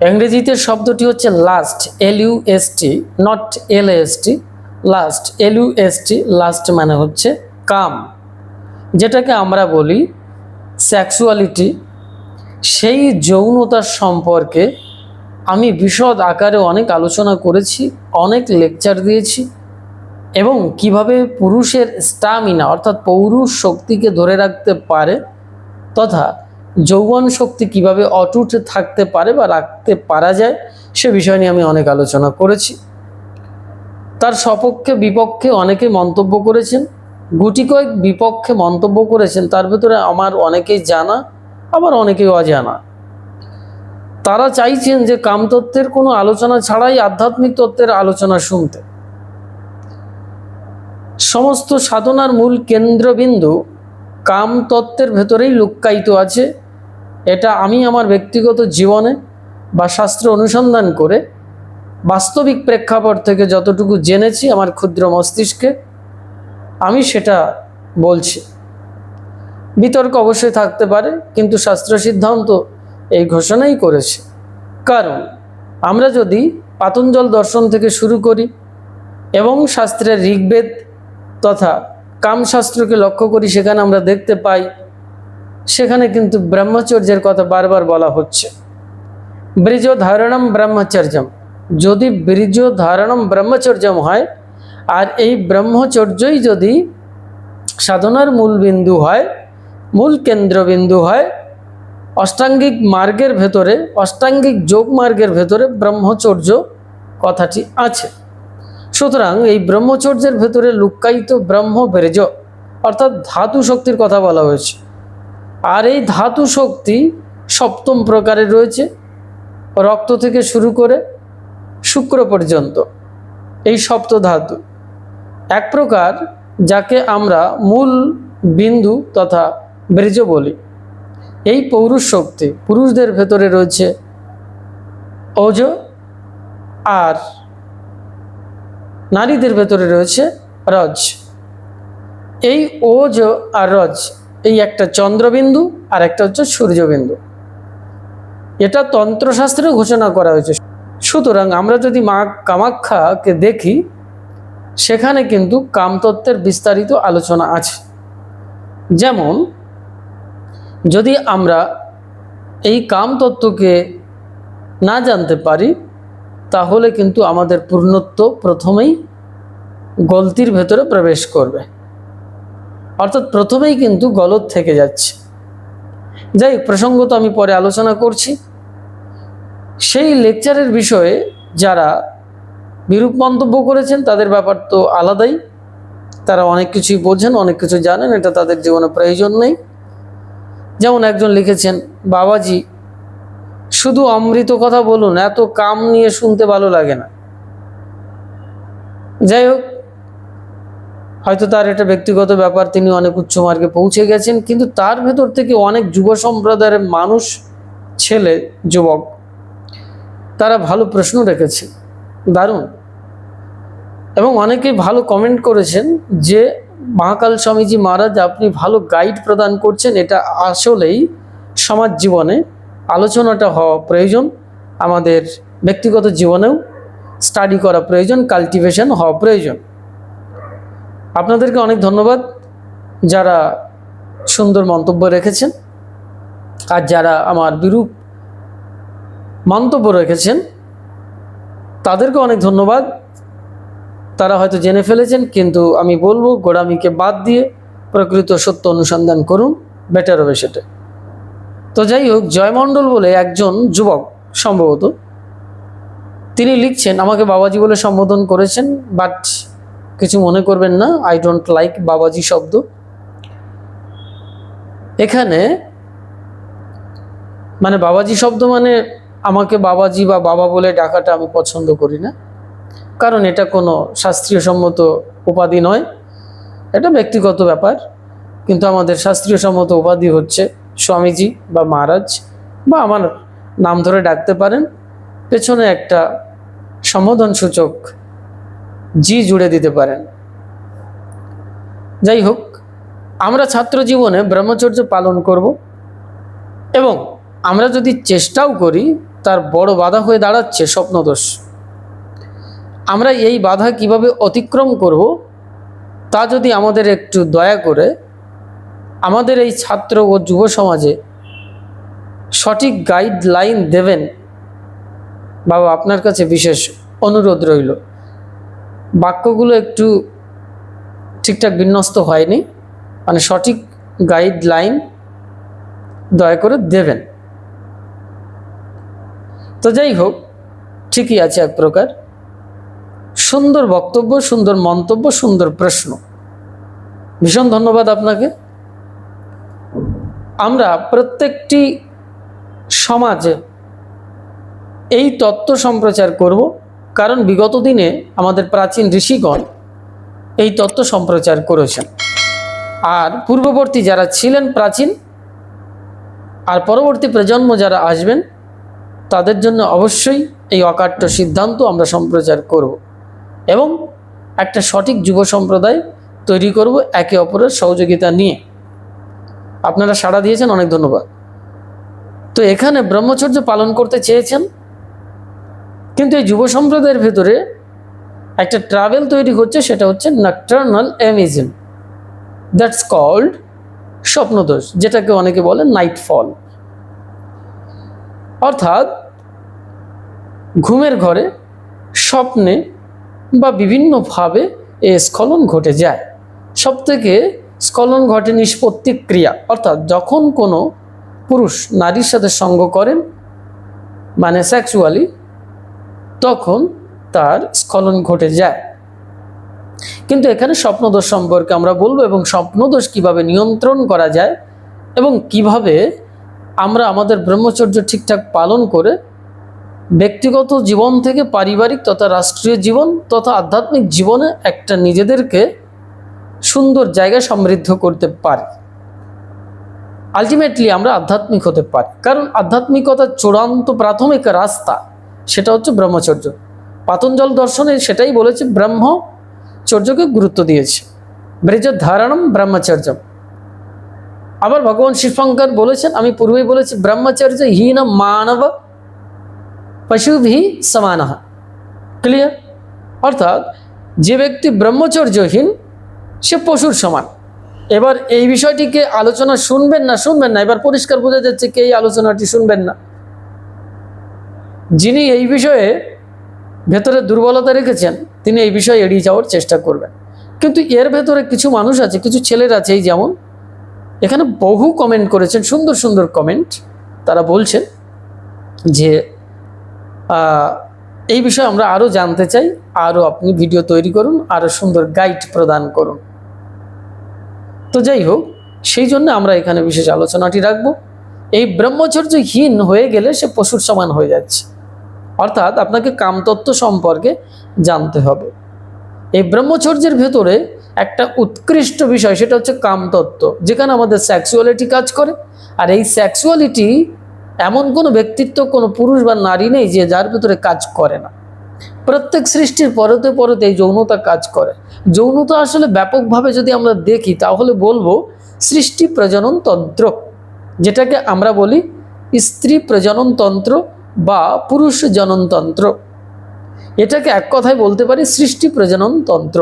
ইংরেজিতে শব্দটি হচ্ছে last L U S T not L S T last L U S T last মানে হচ্ছে কাম। যেটাকে আমরা বলি সেক্সুয়ালিটি সেই যৌনতার সম্পর্কে আমি বিশদ আকারে অনেক আলোচনা করেছি, অনেক লেকচার দিয়েছি এবং কীভাবে পুরুষের স্টামিনা অর্থাৎ পৌরুষ শক্তিকে ধরে রাখতে পারে তথা যৌবন শক্তি কীভাবে অটুট থাকতে পারে বা রাখতে পারা যায়, সে বিষয় নিয়ে আমি অনেক আলোচনা করেছি। তার সপক্ষে বিপক্ষে অনেকে মন্তব্য করেছেন। গুটি কয়েক বিপক্ষে মন্তব্য করেছেন, তার ভেতরে আমার অনেকেই জানা, আবার অনেকেই অজানা। তারা চাইছেন যে কামতত্ত্বের কোনো আলোচনা ছাড়াই আধ্যাত্মিক তত্ত্বের আলোচনা শুনতে। সমস্ত সাধনার মূল কেন্দ্রবিন্দু কামতত্ত্বের ভেতরেই লুক্কায়িত আছে। এটা আমি আমার ব্যক্তিগত জীবনে বা শাস্ত্র অনুসন্ধান করে বাস্তবিক প্রেক্ষাপট থেকে যতটুকু জেনেছি আমার ক্ষুদ্র মস্তিষ্কে, আমি সেটা বলছি। বিতর্ক অবশ্যই থাকতে পারে, কিন্তু শাস্ত্র সিদ্ধান্ত এই ঘোষণাই করেছে। কারণ আমরা যদি পাতঞ্জল দর্শন থেকে শুরু করি এবং শাস্ত্রের ঋগ্বেদ তথা কামশাস্ত্রকে লক্ষ্য করি, সেখানে আমরা দেখতে পাই সেখানে কিন্তু ব্রহ্মচর্যের কথা বারবার বলা হচ্ছে। ব্রিজ ধারণম ব্রহ্মচর্যম। যদি ব্রিজ ধারণম ব্রহ্মচর্যম হয়, আর এই ব্রহ্মচর্যই যদি সাধনার মূল বিন্দু হয়, মূল কেন্দ্রবিন্দু হয়, অষ্টাঙ্গিক মার্গের ভেতরে, অষ্টাঙ্গিক যোগ মার্গের ভেতরে ব্রহ্মচর্য কথাটি আছে। সুতরাং এই ব্রহ্মচর্যের ভেতরে লুক্কায়িত ব্রহ্ম বেরেজ অর্থাৎ ধাতু শক্তির কথা বলা হয়েছে। আর এই ধাতু শক্তি সপ্তম প্রকারের রয়েছে, রক্ত থেকে শুরু করে শুক্র পর্যন্ত, এই সপ্ত ধাতু। এক প্রকার যাকে আমরা মূল বিন্দু তথা বীর্য বলি। এই পৌরুষ শক্তি পুরুষদের ভেতরে রয়েছে ওজ আর নারীদের ভেতরে রয়েছে রজ। এই ওজ আর রজ এই একটা চন্দ্রবিন্দু আর একটা হচ্ছে সূর্যবিন্দু। এটা তন্ত্রশাস্ত্রে ঘোষণা করা হয়েছে। সুতরাং আমরা যদি মা কামাখ্যাকে দেখি, সেখানে কিন্তু কামতত্ত্বের বিস্তারিত আলোচনা আছে। যেমন, যদি আমরা এই কামতত্ত্বকে না জানতে পারি, তাহলে কিন্তু আমাদের পূর্ণত্ব প্রথমেই গলতির ভেতরে প্রবেশ করবে। অর্থাৎ প্রথমেই কিন্তু গলত থেকে যাচ্ছে। যাই হোক, তো আমি পরে আলোচনা করছি। সেই লেকচারের বিষয়ে যারা বিরূপ মন্তব্য করেছেন তাদের ব্যাপার তো আলাদাই। তারা অনেক কিছুই বোঝেন অনেক কিছু জানেন এটা তাদের জীবনে প্রয়োজন নেই। যেমন একজন লিখেছেন বাবাজি শুধু অমৃত কথা বলুন এত কাম নিয়ে শুনতে ভালো লাগে না। যাই হোক হয়তো তার এটা ব্যক্তিগত ব্যাপার, তিনি অনেক উচ্চ মার্গে পৌঁছে গেছেন, কিন্তু তার ভেতর থেকে অনেক যুব সম্প্রদায়ের মানুষ, ছেলে, যুবক, তারা ভালো প্রশ্ন রেখেছে। দারুণ। এবং অনেকেই ভালো কমেন্ট করেছেন যে, মহাকাল স্বামীজি মহারাজ, আপনি ভালো গাইড প্রদান করছেন, এটা আসলেই সমাজ জীবনে আলোচনাটা হওয়া প্রয়োজন, আমাদের ব্যক্তিগত জীবনেও স্টাডি করা প্রয়োজন কাল্টিভেশন হওয়া প্রয়োজন। আপনাদেরকে অনেক ধন্যবাদ যারা সুন্দর মন্তব্য রেখেছেন আর যারা আমার বিরূপ মন্তব্য রেখেছেন, তাদেরকে অনেক ধন্যবাদ। তারা হয়তো জেনে ফেলেছেন, কিন্তু আমি বলব, গোড়ামিকে বাদ দিয়ে প্রকৃত সত্য অনুসন্ধান করুন বেটার হবে সেটা। তো যাই হোক, জয়মণ্ডল বলে একজন যুবক সম্ভবত, তিনি লিখছেন, আমাকে বাবাজি বলে সম্বোধন করেছেন বাট কিছু মনে করবেন না আই ডোন্ট লাইক বাবাজি শব্দ। এখানে মানে বাবাজি শব্দ মানে আমাকে বাবাজি বা বাবা বলে ডাকাটা আমি পছন্দ করি না। কারণ এটা কোনো শাস্ত্রীয় সম্মত উপাধি নয়, এটা ব্যক্তিগত ব্যাপার। কিন্তু আমাদের শাস্ত্রীয় সম্মত উপাধি হচ্ছে স্বামীজি বা মহারাজ বা আমার নাম ধরে ডাকতে পারেন। পেছনে একটা সম্বোধন সূচক জি জুড়ে দিতে পারেন। যাই হোক, আমরা ছাত্র জীবনে ব্রহ্মচর্য পালন করব এবং আমরা যদি চেষ্টাও করি, তার বড় বাধা হয়ে দাঁড়াচ্ছে স্বপ্নদোষ। আমরা এই বাধা কীভাবে অতিক্রম করব, তা যদি আমাদের একটু দয়া করে আমাদের এই ছাত্র ও যুব সমাজে সঠিক গাইডলাইন দেবেন, বাবা আপনার কাছে বিশেষ অনুরোধ রইল। বাক্যগুলো একটু ঠিকঠাক বিন্যস্ত হয়নি। মানে সঠিক গাইডলাইন দয়া করে দেবেন। তো যাই হোক, ঠিকই আছে এক প্রকার। সুন্দর বক্তব্য, সুন্দর মন্তব্য, সুন্দর প্রশ্ন। ভীষণ ধন্যবাদ আপনাকে। আমরা প্রত্যেকটি সমাজে এই তত্ত্ব সম্প্রচার করব। কারণ বিগত দিনে আমাদের প্রাচীন ঋষিগণ এই তত্ত্ব সম্প্রচার করেছেন। আর পূর্ববর্তী যারা ছিলেন প্রাচীন আর পরবর্তী প্রজন্ম যারা আসবেন, তাদের জন্য অবশ্যই এই অকাট্য সিদ্ধান্ত আমরা সম্প্রচার করব এবং একটা সঠিক যুব সম্প্রদায় তৈরি করব একে অপরের সহযোগিতা নিয়ে। আপনারা সাড়া দিয়েছেন, অনেক ধন্যবাদ। তো এখানে ব্রহ্মচর্য পালন করতে চেয়েছেন কিন্তু এই যুব সম্প্রদায়ের ভেতরে একটা ট্রাভেল তৈরি হচ্ছে, সেটা হচ্ছে নাকটার্নাল অ্যামিজম দ্যাটস কল্ড স্বপ্নদোষ, যেটাকে অনেকে বলে নাইট ফল অর্থাৎ ঘুমের ঘরে স্বপ্নে বা বিভিন্নভাবে এ স্খলন ঘটে যায়। সব থেকে স্খলন ঘটে নিষ্পত্তি ক্রিয়া, অর্থাৎ যখন কোনো পুরুষ নারীর সাথে সঙ্গ করেন মানে সেক্সুয়ালি তখন তার স্খলন ঘটে যায়। কিন্তু এখানে স্বপ্নদোষ সম্পর্কে আমরা বলব এবং স্বপ্নদোষ কীভাবে নিয়ন্ত্রণ করা যায় এবং কীভাবে আমরা আমাদের ব্রহ্মচর্য ঠিকঠাক পালন করে ব্যক্তিগত জীবন থেকে পারিবারিক তথা রাষ্ট্রীয় জীবন তথা আধ্যাত্মিক জীবনে একটা নিজেদেরকে সুন্দর জায়গা সমৃদ্ধ করতে পারি। আলটিমেটলি আমরা আধ্যাত্মিক হতে পারি। কারণ আধ্যাত্মিকতার চূড়ান্ত প্রাথমিক রাস্তা। সেটা হচ্ছে ব্রহ্মচর্য। পাতঞ্জল দর্শনে সেটাই বলেছে, ব্রহ্মচর্যকে গুরুত্ব দিয়েছে। ব্রজ ধারণম ব্রহ্মচর্যম। আবার ভগবান শিবশঙ্কর বলেছেন, আমি পূর্বেই বলেছি ব্রহ্মচর্য হীন মানব পশুভি সমান। ক্লিয়ার অর্থাৎ যে ব্যক্তি ব্রহ্মচর্যহীন, সে পশুর সমান। এবার এই বিষয়টিকে আলোচনা শুনবেন না শুনবেন না। এবার পরিষ্কার বোঝা যাচ্ছে কে এই আলোচনাটি শুনবেন না। যিনি এই বিষয়ে ভেতরে দুর্বলতা রেখেছেন, তিনি এই বিষয়ে এড়িয়ে যাওয়ার চেষ্টা করবেন। কিন্তু এর ভেতরে কিছু মানুষ আছে, কিছু ছেলের আছে, এই যেমন এখানে বহু কমেন্ট করেছেন, সুন্দর সুন্দর কমেন্ট তারা বলছেন যে এই বিষয়ে আমরা আরও জানতে চাই আরও আপনি ভিডিও তৈরি করুন আরও সুন্দর গাইড প্রদান করুন। তো যাই হোক, সেই জন্য আমরা এখানে বিশেষ আলোচনাটি রাখব। এই ব্রহ্মচর্যহীন হয়ে গেলে সে পশুর সমান হয়ে যাচ্ছে। অর্থাৎ আপনাকে কামতত্ত্ব সম্পর্কে জানতে হবে। এই ব্রহ্মচর্যের ভেতরে একটা উৎকৃষ্ট বিষয়, সেটা হচ্ছে কামতত্ত্ব, যেখানে আমাদের সেক্সুয়ালিটি কাজ করে। আর এই সেক্সুয়ালিটি এমন কোনো ব্যক্তিত্ব, কোনো পুরুষ বা নারী নেই যে যার ভেতরে কাজ করে না। প্রত্যেক সৃষ্টির পরতে পরতে এই যৌনতা কাজ করে। যৌনতা আসলে ব্যাপকভাবে যদি আমরা দেখি, তাহলে বলব সৃষ্টি প্রজনন তন্ত্র, যেটাকে আমরা বলি স্ত্রী প্রজনন তন্ত্র বা পুরুষ জননতন্ত্র। এটাকে এক কথায় বলতে পারি সৃষ্টি প্রজনন তন্ত্র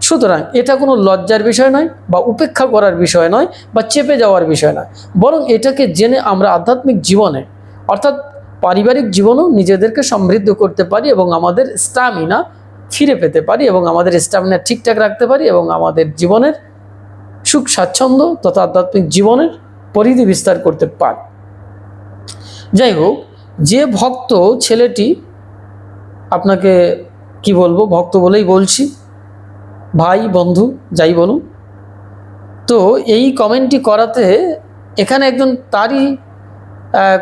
সুতরাং এটা কোনো লজ্জার বিষয় নয় বা উপেক্ষা করার বিষয় নয় বা চেপে যাওয়ার বিষয় নয়। বরং এটাকে জেনে আমরা আধ্যাত্মিক জীবনে, অর্থাৎ পারিবারিক জীবনেও নিজেদেরকে সমৃদ্ধ করতে পারি এবং আমাদের স্টামিনা ফিরে পেতে পারি এবং আমাদের স্টামিনা ঠিকঠাক রাখতে পারি এবং আমাদের জীবনের সুখ স্বাচ্ছন্দ্য তথা আধ্যাত্মিক জীবনের পরিধি বিস্তার করতে পারি। যাই হোক যে ভক্ত ছেলেটি, আপনাকে কি বলব, ভক্ত বলেই বলছি, ভাই, বন্ধু, যাই বলুন, তো এই কমেন্টটি করাতে এখানে একজন তারই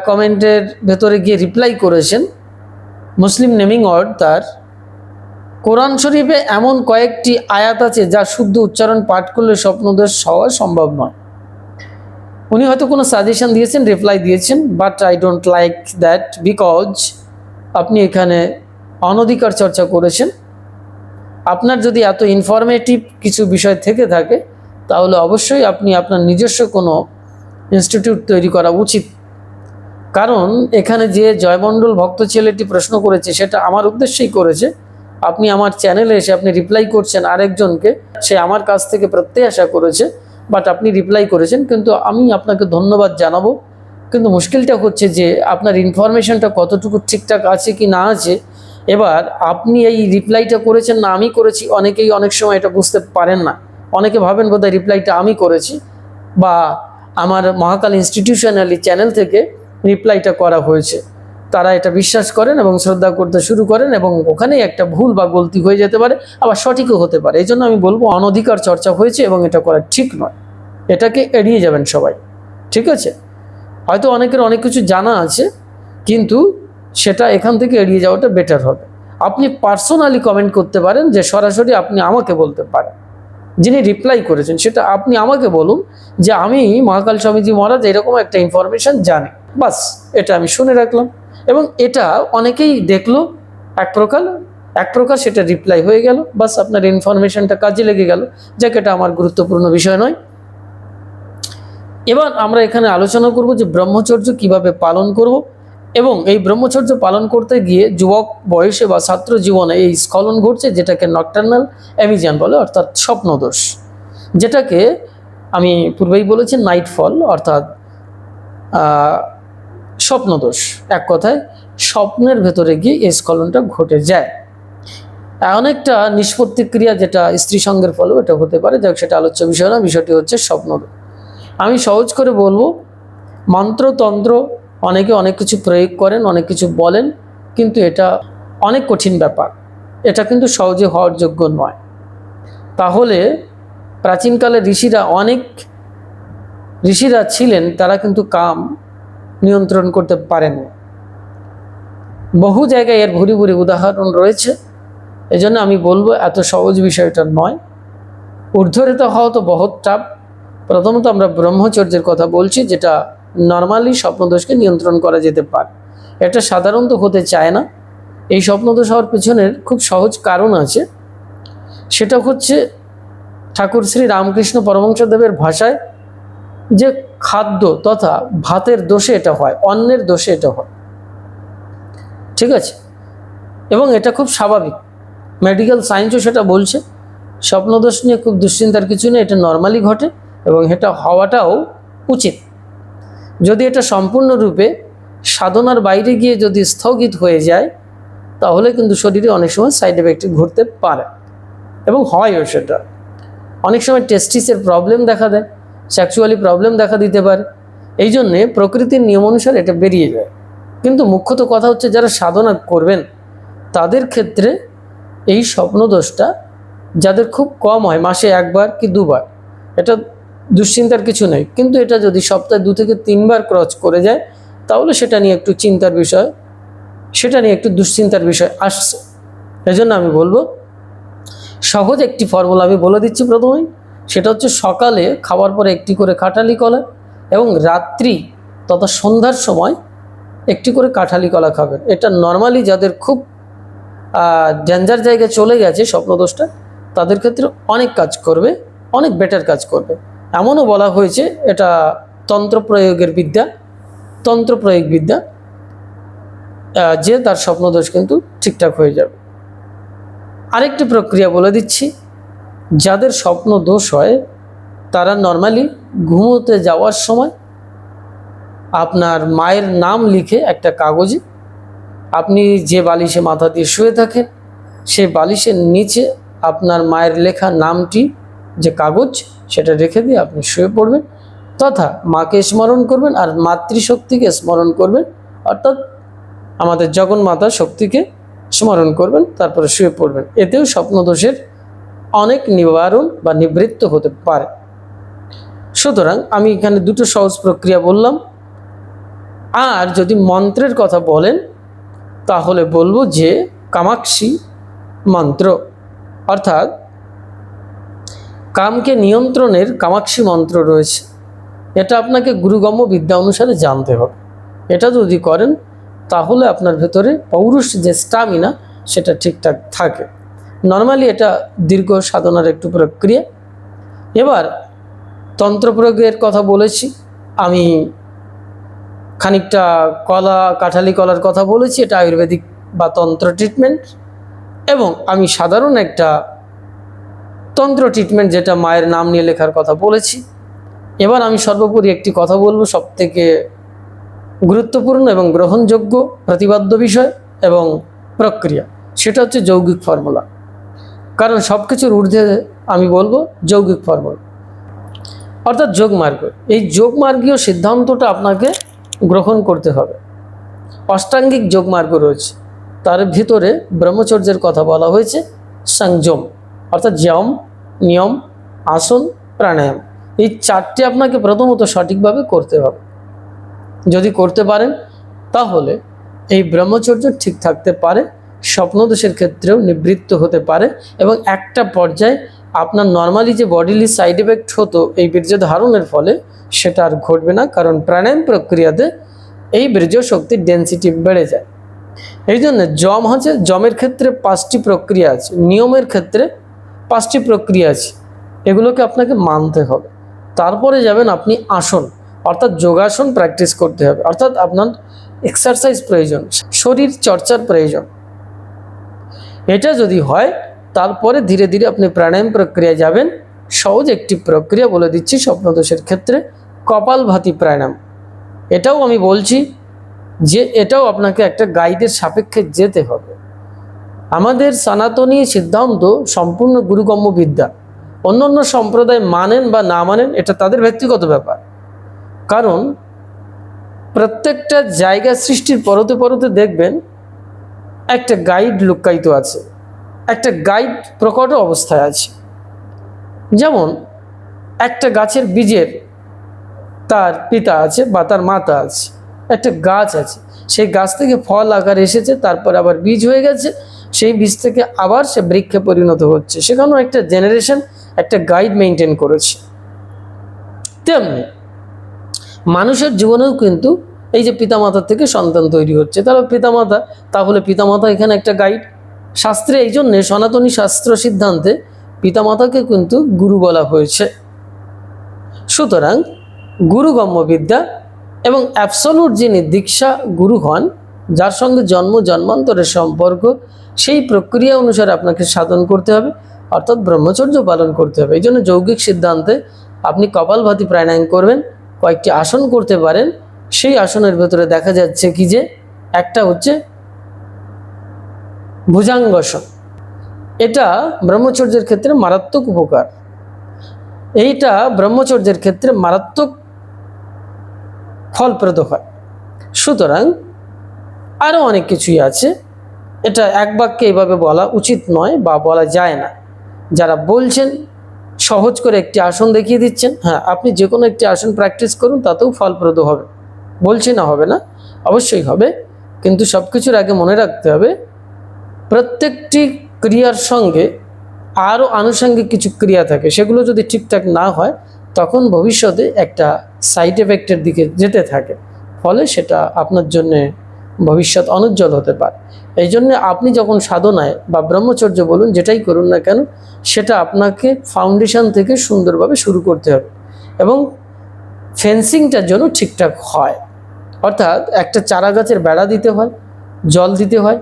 কমেন্টের ভেতরে গিয়ে রিপ্লাই করেছেন, মুসলিম নেমিং ওয়ার্ড তার। কোরআন শরীফে এমন কয়েকটি আয়াত আছে যা শুদ্ধ উচ্চারণ পাঠ করলে স্বপ্নদোষ হওয়া সম্ভব নয়। উনি হয়তো কোনো সাজেশন দিয়েছেন রিপ্লাই দিয়েছেন but I don't like that because আপনি এখানে অনধিকার চর্চা করেছেন। আপনার যদি এত ইনফরমেটিভ কিছু বিষয় থেকে থাকে, তাহলে অবশ্যই আপনি আপনার নিজস্ব কোনো ইনস্টিটিউট তৈরি করা উচিত। কারণ এখানে যে জয়মণ্ডল ভক্ত ছেলেটি প্রশ্ন করেছে, সেটা আমার উদ্দেশ্যেই করেছে। আপনি আমার চ্যানেলে এসে আপনি রিপ্লাই করছেন আরেকজনকে, সে আমার কাছ থেকে প্রত্যাশা করেছে। বাট আপনি রিপ্লাই করেছেন, কিন্তু আমি আপনাকে ধন্যবাদ জানাব। কিন্তু মুশকিলটা হচ্ছে যে, আপনার ইনফরমেশনটা কতটুকু ঠিকঠাক আছে কি না আছে, এবার আপনি এই রিপ্লাইটা করেছেন না, আমি করেছি, অনেকেই অনেক সময় এটা বুঝতে পারেন না। অনেকে ভাবেন বোধহয় রিপ্লাইটা আমি করেছি, বা আমার মহাকাল ইনস্টিটিউশনালি চ্যানেল থেকে রিপ্লাইটা করা হয়েছে। তারা এটা বিশ্বাস করেন এবং শ্রদ্ধা করতে শুরু করেন এবং ওখানেই একটা ভুল বা গলতি হয়ে যেতে পারে, আবার সঠিকও হতে পারে। এই জন্য আমি বলব, অনধিকার চর্চা হয়েছে এবং এটা করা ঠিক নয়। এটাকে এড়িয়ে যাবেন সবাই। ঠিক আছে? হয়তো অনেকের অনেক কিছু জানা আছে, কিন্তু সেটা এখান থেকে এড়িয়ে যাওয়াটা বেটার হবে। আপনি পার্সোনালি কমেন্ট করতে পারেন যে সরাসরি আপনি আমাকে বলতে পারেন। যিনি রিপ্লাই করেছেন, সেটা আপনি আমাকে বলুন যে আমি মহাকাল স্বামীজি মহারাজ এরকম একটা ইনফরমেশন জানি। বাস, এটা আমি শুনে রাখলাম। এবং এটা অনেকেই দেখল, এক প্রকার এক প্রকার সেটা রিপ্লাই হয়ে গেল, বাস আপনার ইনফরমেশনটা কাজে লেগে গেল, যাকে এটা আমার গুরুত্বপূর্ণ বিষয় নয়। এবার আমরা এখানে আলোচনা করব যে ব্রহ্মচর্য কীভাবে পালন করব এবং এই ব্রহ্মচর্য পালন করতে গিয়ে যুবক বয়সে বা ছাত্র জীবনে এই স্খলন ঘটছে, যেটাকে নকটার্নাল অ্যামিজান বলে, অর্থাৎ স্বপ্নদোষ, যেটাকে আমি পূর্বেই বলেছি নাইটফল অর্থাৎ স্বপ্নদোষ। এক কথায়, স্বপ্নের ভেতরে গিয়ে এই স্খলনটা ঘটে যায়। অনেকটা নিষ্পত্তি ক্রিয়া যেটা স্ত্রী সঙ্গের ফলেও এটা হতে পারে যাক সেটা আলোচ্য বিষয় না, বিষয়টি হচ্ছে স্বপ্নদোষ। আমি সহজ করে বলব, মন্ত্রতন্ত্র অনেকে অনেক কিছু প্রয়োগ করেন, অনেক কিছু বলেন, কিন্তু এটা অনেক কঠিন ব্যাপার। এটা কিন্তু সহজে হওয়ার যোগ্য নয়। তাহলে প্রাচীনকালে ঋষিরা অনেক, ঋষিরা ছিলেন, তারা কিন্তু কাম নিয়ন্ত্রণ করতে পারেন। বহু জায়গায় এর ভুরি ভুরি উদাহরণ রয়েছে। এজন্য আমি বলব এত সহজ বিষয়টা নয়। ঊর্ধ্বরেতা হওয়া তো বহুত চাপ। প্রথমত আমরা ব্রহ্মচর্যের কথা বলছি, যেটা নর্মালি স্বপ্নদোষকে নিয়ন্ত্রণ করা যেতে পারে। এটা সাধারণত হতে চায় না। এই স্বপ্নদোষ হওয়ার পেছনের খুব সহজ কারণ আছে। সেটা হচ্ছে ঠাকুর শ্রী রামকৃষ্ণ পরমংশদেবের ভাষায় যে খাদ্য তথা ভাতের দোষে এটা হয় অন্যের দোষে এটা হয়। ঠিক আছে? এবং এটা খুব স্বাভাবিক। মেডিকেল সায়েন্সও সেটা বলছে। স্বপ্নদোষ নিয়ে খুব দুশ্চিন্তার কিছু নেই, এটা নর্মালি ঘটে এবং এটা হওয়াটাও উচিত। যদি এটা সম্পূর্ণরূপে সাধনার বাইরে গিয়ে যদি স্থগিত হয়ে যায়, তাহলে কিন্তু শরীরে অনেক সময় সাইড এফেক্ট ঘটতে পারে। এবং হয়ও সেটা। অনেক সময় টেস্টিসের প্রবলেম দেখা দেয়। সেক্সুয়ালি প্রবলেম দেখা দিতে পারে। এই জন্যে প্রকৃতির নিয়ম অনুসারে এটা বেরিয়ে যায়। কিন্তু মুখ্যত কথা হচ্ছে যারা সাধনা করবেন, তাদের ক্ষেত্রে এই স্বপ্নদোষটা যাদের খুব কম হয়, মাসে একবার কি দুবার, এটা দুশ্চিন্তার কিছু নেই। কিন্তু এটা যদি সপ্তাহে দু থেকে তিনবার ক্রস করে যায়, তাহলে সেটা নিয়ে একটু চিন্তার বিষয়, সেটা নিয়ে একটু দুশ্চিন্তার বিষয় আসছে। এজন্য আমি বলব, সহজ একটি ফর্মুলা আমি বলে দিচ্ছি প্রথমেই। সেটা হচ্ছে সকালে খাওয়ার পরে একটি করে কাঁঠালি কলা এবং রাত্রি তথা সন্ধ্যার সময় একটি করে কাঁঠালি কলা খাবেন। এটা নর্মালি যাদের খুব ডেঞ্জার জায়গায় চলে গেছে স্বপ্নদোষটা, তাদের ক্ষেত্রে অনেক কাজ করবে, অনেক বেটার কাজ করবে। এমনও বলা হয়েছে, এটা তন্ত্র প্রয়োগের বিদ্যা তন্ত্র প্রয়োগ বিদ্যা যে তার স্বপ্নদোষ কিন্তু ঠিকঠাক হয়ে যাবে। আরেকটি প্রক্রিয়া বলে দিচ্ছি যাদের স্বপ্ন দোষ হয়, তারা নর্মালি ঘুমোতে যাওয়ার সময় আপনার মায়ের নাম লিখে একটা কাগজে আপনি যে বালিশে মাথা দিয়ে শুয়ে থাকেন সেই বালিশের নিচে আপনার মায়ের লেখা নামটি যে কাগজ, সেটা রেখে দিয়ে আপনি শুয়ে পড়বেন তথা মাকে স্মরণ করবেন আর মাতৃশক্তিকে স্মরণ করবেন। অর্থাৎ আমাদের জগন্মাতা শক্তিকে স্মরণ করবেন, তারপরে শুয়ে পড়বেন। এতেও স্বপ্নদোষের অনেক নিবারণ বা নিবৃত্ত হতে পারে। সুতরাং আমি এখানে দুটো সহজ প্রক্রিয়া বললাম। আর যদি মন্ত্রের কথা বলেন, তাহলে বলব যে কামাক্ষী মন্ত্র। অর্থাৎ কামকে নিয়ন্ত্রণের কামাক্ষী মন্ত্র রয়েছে। এটা আপনাকে গুরুগম্য বিদ্যা অনুসারে জানতে হবে। এটা যদি করেন, তাহলে আপনার ভেতরে পৌরুষ যে স্টামিনা, সেটা ঠিকঠাক থাকে। নর্মালি এটা দীর্ঘ সাধনার একটু প্রক্রিয়া। এবার তন্ত্র প্রয়োগের কথা বলেছি, আমি খানিকটা কলা, কাঁঠালি কলার কথা বলেছি, এটা আয়ুর্বেদিক বা তন্ত্র ট্রিটমেন্ট এবং আমি সাধারণ একটা তন্ত্র ট্রিটমেন্ট যেটা মায়ের নাম নিয়ে লেখার কথা বলেছি। এবার আমি সর্বোপরি একটি কথা বলব সব থেকে গুরুত্বপূর্ণ এবং গ্রহণযোগ্য প্রতিবাদ্য বিষয় এবং প্রক্রিয়া। সেটা হচ্ছে যৌগিক ফর্মুলা। কারণ সব কিছুর ঊর্ধ্বে আমি বলব যৌগিক ফর্মুলা। অর্থাৎ যোগমার্গ এই যোগমার্গীয় সিদ্ধান্তটা আপনাকে গ্রহণ করতে হবে। অষ্টাঙ্গিক যোগমার্গ রয়েছে। তার ভিতরে ব্রহ্মচর্যের কথা বলা হয়েছে, সংযম, অর্থাৎ যম, নিয়ম, আসন, প্রাণায়াম। এই চারটি আপনাকে প্রথমত সঠিকভাবে করতে হবে। যদি করতে পারেন, তাহলে এই ব্রহ্মচর্য ঠিক থাকতে পারে। স্বপ্নদোষের ক্ষেত্রেও নিবৃত্ত হতে পারে এবং একটা পর্যায়ে আপনার নর্মালি যে বডিলি সাইড এফেক্ট হতো এই বীর্য ধারণের ফলে সেটা আর ঘটবে না, কারণ প্রাণায়াম প্রক্রিয়াতে এই বীর্য শক্তির ডেন্সিটি বেড়ে যায়। এই জন্য জম হচ্ছে জমের ক্ষেত্রে পাঁচটি প্রক্রিয়া আছে, নিয়মের ক্ষেত্রে পাঁচটি প্রক্রিয়া আছে, এগুলোকে আপনাকে মানতে হবে। তারপরে যাবেন আপনি আসন, অর্থাৎ যোগাসন প্র্যাকটিস করতে হবে, অর্থাৎ আপনার এক্সারসাইজ প্রয়োজন, শরীর চর্চার প্রয়োজন। এটা যদি হয়, তারপরে ধীরে ধীরে আপনি প্রাণায়াম প্রক্রিয়া যাবেন। সহজ একটি প্রক্রিয়া বলে দিচ্ছি স্বপ্নদোষের ক্ষেত্রে, কপালভাতি প্রাণায়াম। এটাও আমি বলছি যে এটাও আপনাকে একটা গাইডের সাপেক্ষে যেতে হবে। আমাদের সনাতনী সিদ্ধান্ত সম্পূর্ণ গুরুগম্য বিদ্যা। অন্য অন্য সম্প্রদায় মানেন বা না মানেন, এটা তাদের ব্যক্তিগত ব্যাপার। কারণ প্রত্যেকটা জায়গা সৃষ্টির পরতে পরতে দেখবেন একটা গাইড লুকায়িত আছে। একটা গাইড প্রকট অবস্থায় আছে। যেমন, একটা গাছের বীজের তার পিতা আছে বা তার মাতা আছে। একটা গাছ আছে। সেই গাছ থেকে ফল আকার এসেছে, তারপর আবার বীজ হয়ে গেছে। সেই বীজ থেকে আবার সে বৃক্ষে পরিণত হচ্ছে। সেখানেও একটা জেনারেশন একটা গাইড মেনটেন করেছে। তেমনি, মানুষের জীবনেও কিন্তু এই যে পিতামাতার থেকে সন্তান তৈরি হচ্ছে। তাহলে পিতামাতা তাহলে পিতামাতা এখানে একটা গাইড শাস্ত্রে এই জন্যে সনাতনী শাস্ত্র সিদ্ধান্তে পিতামাতাকে কিন্তু গুরু বলা হয়েছে। সুতরাং গুরুগম্য বিদ্যা এবং অ্যাবসলুট যিনি দীক্ষা গুরু হন, যার সঙ্গে জন্ম, জন্মান্তরের সম্পর্ক, সেই প্রক্রিয়া অনুসারে আপনাকে সাধন করতে হবে, অর্থাৎ ব্রহ্মচর্য পালন করতে হবে। এই জন্য যৌগিক সিদ্ধান্তে আপনি কপালভাতি প্রাণায়াম করবেন, কয়েকটি আসন করতে পারেন সেই আসনের ভেতরে দেখা যাচ্ছে কি যে একটা হচ্ছে ভুজাঙ্গসন এটা ব্রহ্মচর্যের ক্ষেত্রে মারাত্মক উপকার। এইটা ব্রহ্মচর্যের ক্ষেত্রে মারাত্মক ফলপ্রদ হয়। সুতরাং আরও অনেক কিছুই আছে। এটা এক বাক্যে এইভাবে বলা উচিত নয় বা বলা যায় না। যারা বলছেন, সহজ করে একটি আসন দেখিয়ে দিচ্ছেন হ্যাঁ আপনি যে কোনো একটি আসন প্র্যাকটিস করুন, তাতেও ফলপ্রদ হবে। বলছি না হবে না, অবশ্যই হবে। কিন্তু সব কিছুর আগে মনে রাখতে হবে, প্রত্যেকটি ক্রিয়ার সঙ্গে আরও আনুষঙ্গিক কিছু ক্রিয়া থাকে, সেগুলো যদি ঠিকঠাক না হয়, তখন ভবিষ্যতে একটা সাইড এফেক্টের দিকে যেতে থাকে। ফলে সেটা আপনার জন্যে ভবিষ্যৎ অনুজ্জ্বল হতে পারে। এই জন্য আপনি যখন সাধনায় বা ব্রহ্মচর্য বলুন, যেটাই করুন না কেন, সেটা আপনাকে ফাউন্ডেশন থেকে সুন্দরভাবে শুরু করতে হবে এবং ফেন্সিংটার জন্য ঠিকঠাক হয়। অর্থাৎ একটা চারা গাছের বেড়া দিতে হয়, জল দিতে হয়।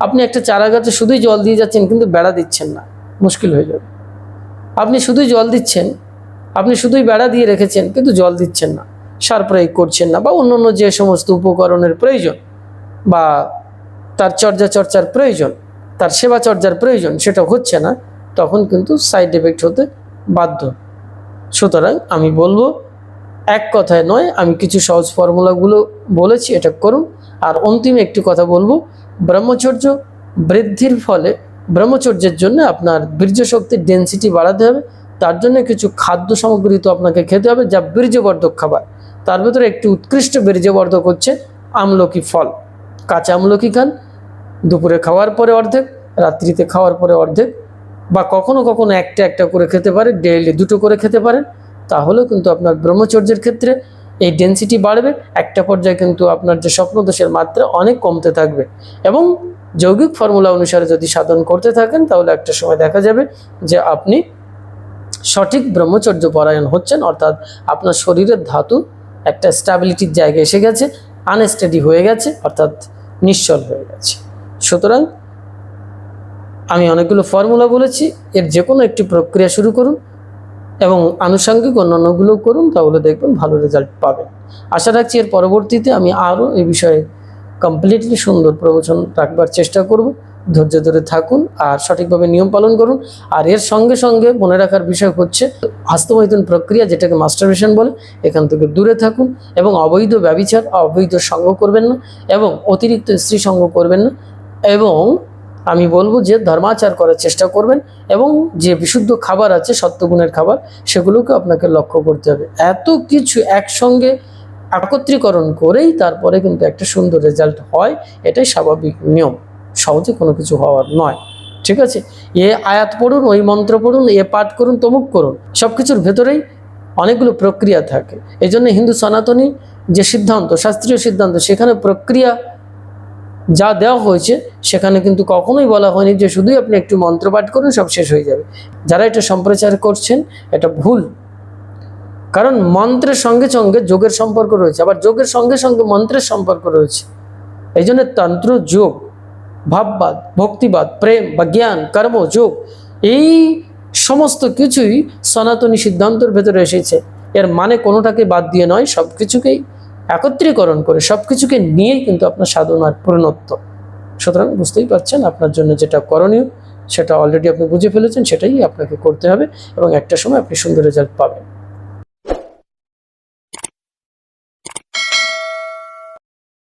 আপনি একটা চারা গাছে শুধুই জল দিয়ে যাচ্ছেন, কিন্তু বেড়া দিচ্ছেন না। মুশকিল হয়ে যাবে। আপনি শুধুই জল দিচ্ছেন, আপনি শুধুই বেড়া দিয়ে রেখেছেন, কিন্তু জল দিচ্ছেন না। সার প্রয়োগ করছেন না, বা অন্য অন্য যে সমস্ত উপকরণের প্রয়োজন, বা তার চর্যা চর্চার প্রয়োজন, তার সেবা চর্যার প্রয়োজন, সেটা হচ্ছে না, তখন কিন্তু সাইড এফেক্ট হতে বাধ্য। সুতরাং আমি বলব এক কথায় নয়, আমি কিছু সহজ ফর্মুলাগুলো বলেছি, এটা করুন। আর অন্তিমে একটি কথা বলব, ব্রহ্মচর্য বৃদ্ধির ফলে ব্রহ্মচর্যের জন্য আপনার বীর্য শক্তির ডেন্সিটি বাড়াতে হবে, তার জন্য কিছু খাদ্য সামগ্রী তো আপনাকে খেতে হবে, যা বীর্যবর্ধক খাবার। তার ভেতরে একটি উৎকৃষ্ট বীর্যবর্ধক হচ্ছে আমলকি ফল। কাঁচা আমলকি খান, দুপুরে খাওয়ার পরে অর্ধেক, রাত্রিতে খাওয়ার পরে অর্ধেক, বা কখনো কখনো একটা একটা করে খেতে পারে ডেইলি দুটো করে খেতে পারেন। তাহলেও কিন্তু আপনার ব্রহ্মচর্যের ক্ষেত্রে এই ডেন্সিটি বাড়বে। একটা পর্যায়ে কিন্তু আপনার যে স্বপ্নদোষের মাত্রা অনেক কমতে থাকবে। এবং যৌগিক ফর্মুলা অনুসারে যদি সাধন করতে থাকেন, তাহলে একটা সময় দেখা যাবে যে আপনি সঠিক ব্রহ্মচর্য পরায়ণ হচ্ছেন, অর্থাৎ আপনার শরীরের ধাতু একটা স্ট্যাবিলিটির জায়গায় এসে গেছে আনস্টেডি হয়ে গেছে, অর্থাৎ নিশ্চল হয়ে গেছে। সুতরাং আমি অনেকগুলো ফর্মুলা বলেছি, এর যে কোনো একটি প্রক্রিয়া শুরু করুন। এবং আনুষঙ্গিক অন্যান্যগুলো করুন, তাহলে দেখবেন ভালো রেজাল্ট পাবেন। আশা রাখছি এর পরবর্তীতে আমি আরও এ বিষয়ে কমপ্লিটলি সুন্দর প্রবচন রাখবার চেষ্টা করব। ধৈর্য ধরে থাকুন আর সঠিকভাবে নিয়ম পালন করুন। আর এর সঙ্গে সঙ্গে মনে রাখার বিষয় হচ্ছে, হস্তমৈথুন প্রক্রিয়া যেটাকে মাস্টারবেশন বলে, এখান থেকে দূরে থাকুন এবং অবৈধ ব্যবিচার, অবৈধ সঙ্গ করবেন না এবং অতিরিক্ত স্ত্রী সঙ্গ করবেন না এবং আমি বলব যে ধর্মাচার করার চেষ্টা করবেন এবং যে বিশুদ্ধ খাবার আছে, সত্যগুণের খাবার, সেগুলোকে আপনাকে লক্ষ্য করতে হবে। এত কিছু একসঙ্গে একত্রীকরণ করেই তারপরে কিন্তু একটা সুন্দর রেজাল্ট হয়, এটাই স্বাভাবিক নিয়ম। সহজে কোনো কিছু হওয়ার নয়। ঠিক আছে? এ আয়াত পড়ুন, ওই মন্ত্র পড়ুন, এ পাঠ করুন, তমুক করুন। সব কিছুর ভেতরেই অনেকগুলো প্রক্রিয়া থাকে। এই জন্য হিন্দু সনাতনী যে সিদ্ধান্ত, শাস্ত্রীয় সিদ্ধান্ত, সেখানে প্রক্রিয়া যা দেওয়া হয়েছে, সেখানে কিন্তু কখনোই বলা হয়নি যে শুধুই আপনি একটু মন্ত্র পাঠ করুন, সব শেষ হয়ে যাবে। যারা এটা সম্প্রচার করছেন, এটা ভুল। কারণ মন্ত্রের সঙ্গে সঙ্গে যোগের সম্পর্ক রয়েছে, আবার যোগের সঙ্গে সঙ্গে মন্ত্রের সম্পর্ক রয়েছে। এই জন্য তন্ত্র, যোগ, ভাববাদ, ভক্তিবাদ, প্রেম বা জ্ঞান, কর্ম, যোগ, এই সমস্ত কিছুই সনাতনী সিদ্ধান্তের ভেতরে এসেছে। এর মানে কোনোটাকে বাদ দিয়ে নয় সব কিছুকেই একত্রীকরণ করে সব কিছুকে নিয়েই কিন্তু আপনার সাধনার পূর্ণত্ব। সুতরাং বুঝতেই পারছেন আপনার জন্য যেটা করণীয়, সেটা অলরেডি আপনি বুঝে ফেলেছেন, সেটাই আপনাকে করতে হবে এবং একটা সময় আপনি সুন্দর রেজাল্ট পাবেন।